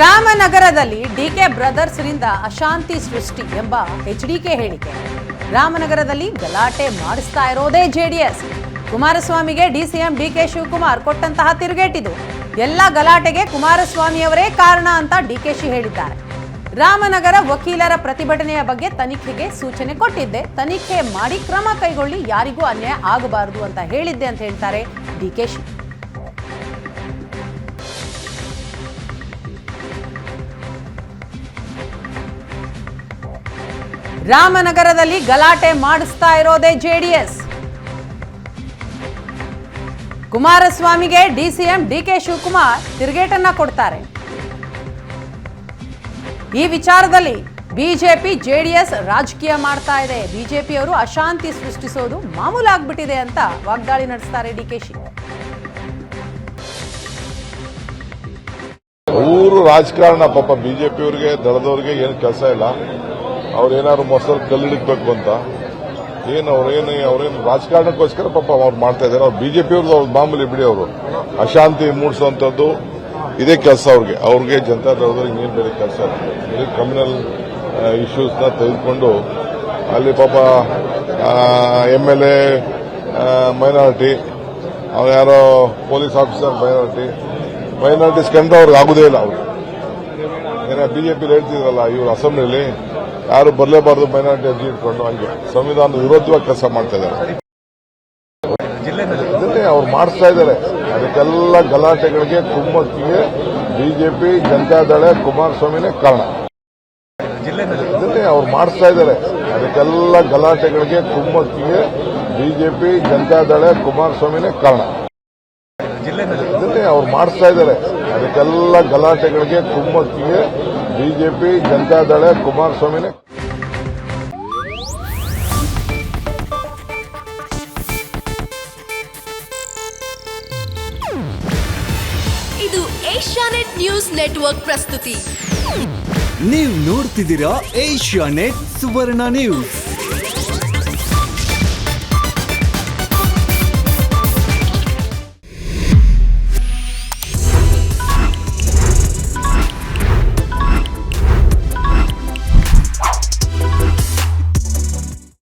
ರಾಮನಗರದಲ್ಲಿ ಡಿಕೆ ಬ್ರದರ್ಸ್ನಿಂದ ಅಶಾಂತಿ ಸೃಷ್ಟಿ ಎಂಬ ಎಚ್ಡಿಕೆ ಹೇಳಿಕೆ. ರಾಮನಗರದಲ್ಲಿ ಗಲಾಟೆ ಮಾಡಿಸ್ತಾ ಇರೋದೇ ಜೆಡಿಎಸ್ ಕುಮಾರಸ್ವಾಮಿಗೆ ಡಿಸಿಎಂ ಡಿಕೆ ಶಿವಕುಮಾರ್ ಕೊಟ್ಟಂತಹ ತಿರುಗೇಟಿದು. ಎಲ್ಲ ಗಲಾಟೆಗೆ ಕುಮಾರಸ್ವಾಮಿಯವರೇ ಕಾರಣ ಅಂತ ಡಿಕೆಶಿ ಹೇಳಿದ್ದಾರೆ. ರಾಮನಗರ ವಕೀಲರ ಪ್ರತಿಭಟನೆಯ ಬಗ್ಗೆ ತನಿಖೆಗೆ ಸೂಚನೆ ಕೊಟ್ಟಿದ್ದೆ. ತನಿಖೆ ಮಾಡಿ ಕ್ರಮ ಕೈಗೊಳ್ಳಿ, ಯಾರಿಗೂ ಅನ್ಯಾಯ ಆಗಬಾರದು ಅಂತ ಹೇಳಿದ್ದೆ ಅಂತ ಹೇಳ್ತಾರೆ ಡಿಕೆಶಿ ರಾಮನಗರದಲ್ಲಿ ಗಲಾಟೆ ಮಾಡಿಸ್ತಾ ಇರೋದೇ ಜೆಡಿಎಸ್. ಕುಮಾರಸ್ವಾಮಿಗೆ ಡಿಸಿಎಂ ಡಿಕೆ ಶಿವಕುಮಾರ್ ತಿರುಗೇಟನ್ನ ಕೊಡ್ತಾರೆ. ಈ ವಿಚಾರದಲ್ಲಿ ಬಿಜೆಪಿ ಜೆಡಿಎಸ್ ರಾಜಕೀಯ ಮಾಡ್ತಾ ಇದೆ. ಬಿಜೆಪಿಯವರು ಅಶಾಂತಿ ಸೃಷ್ಟಿಸೋದು ಮಾಮೂಲಾಗ್ಬಿಟ್ಟಿದೆ ಅಂತ ವಾಗ್ದಾಳಿ ನಡೆಸ್ತಾರೆ ಡಿಕೆಶಿ ಊರು ರಾಜಕಾರಣ ಪಾಪ ಬಿಜೆಪಿಯವ್ರಿಗೆ ದಳದವ್ರಿಗೆ ಏನು ಕೆಲಸ ಇಲ್ಲ. ಅವ್ರು ಏನಾದ್ರು ಮೊಸರು ಕಲ್ಲಿಡಬೇಕು ಅಂತ, ಏನು ಅವ್ರೇನು ಅವ್ರೇನು ರಾಜಕಾರಣಕ್ಕೋಸ್ಕರ ಪಾಪ ಅವ್ರು ಮಾಡ್ತಾ ಇದ್ದಾರೆ. ಅವ್ರು ಬಿಜೆಪಿಯವ್ರದ್ದು ಅವ್ರು ಮಾಮೂಲಿ ಬಿಡಿ ಅವರು. ಅಶಾಂತಿ ಮೂಡಿಸುವಂಥದ್ದು ಇದೇ ಕೆಲಸ ಅವ್ರಿಗೆ. ಅವ್ರಿಗೆ ಜನತಾ ದಳದವ್ರಿಗೆ ಇನ್ನೇನು ಬೇರೆ ಕೆಲಸ ಇಲ್ಲ. ಕಮ್ಯುನಲ್ ಇಶ್ಯೂಸ್ನ ತೆಗೆದುಕೊಂಡು ಅಲ್ಲಿ ಪಾಪ ಎಂ ಎಲ್ ಎ ಮೈನಾರಿಟಿ ಅವ್ರು ಯಾರೋ ಪೊಲೀಸ್ ಆಫೀಸರ್ ಮೈನಾರಿಟಿ ಮೈನಾರಿಟೀಸ್ ಕಂಡ್ರೆ ಅವ್ರಿಗೆ ಆಗುದೇ ಇಲ್ಲ ಅವ್ರಿಗೆ. ಏನೋ ಬಿಜೆಪಿ ಹೇಳ್ತಿದ್ರಲ್ಲ ಇವರು ಅಸೆಂಬ್ಲಿಲಿ ಯಾರು ಬರಲೇಬಾರದು ಮೈನಾರಿಟಿ ಅರ್ಜಿ ಇಟ್ಕೊಂಡು ಹಂಗೆ ಸಂವಿಧಾನದ ವಿರೋಧವಾಗಿ ಕೆಲಸ ಮಾಡ್ತಾ ಇದ್ದಾರೆ. ಅವ್ರು ಮಾಡಿಸ್ತಾ ಇದ್ದಾರೆ. ಅದಕ್ಕೆಲ್ಲ ಗಲಾಟೆಗಳಿಗೆ ಕುಮ್ಮಕ್ಕಿಗೆ ಬಿಜೆಪಿ ಜನತಾದಳ ಕುಮಾರಸ್ವಾಮಿನೇ ಕಾರಣ. ಅವ್ರು ಮಾಡಿಸ್ತಾ ಇದ್ದಾರೆ. ಅದಕ್ಕೆಲ್ಲ ಗಲಾಟೆಗಳಿಗೆ ಕುಮ್ಮಕ್ಕಿಗೆ ಬಿಜೆಪಿ ಜನತಾದಳ ಕುಮಾರಸ್ವಾಮಿನೇ ಕಾರಣ. ಅವ್ರು ಮಾಡಿಸ್ತಾ ಇದ್ದಾರೆ. ಅದಕ್ಕೆಲ್ಲ ಗಲಾಟೆಗಳಿಗೆ ಕುಮ್ಮಕ್ಕಿಗೆ ಬಿಜೆಪಿ ಜನತಾದಳ ಕುಮಾರಸ್ವಾಮಿನೇ. ಇದು ಏಷ್ಯಾನೆಟ್ ನ್ಯೂಸ್ ನೆಟ್ವರ್ಕ್ ಪ್ರಸ್ತುತಿ. ನೀವು ನೋಡ್ತಿದ್ದೀರಾ ಏಷ್ಯಾ ನೆಟ್ ಸುವರ್ಣ ನ್ಯೂಸ್.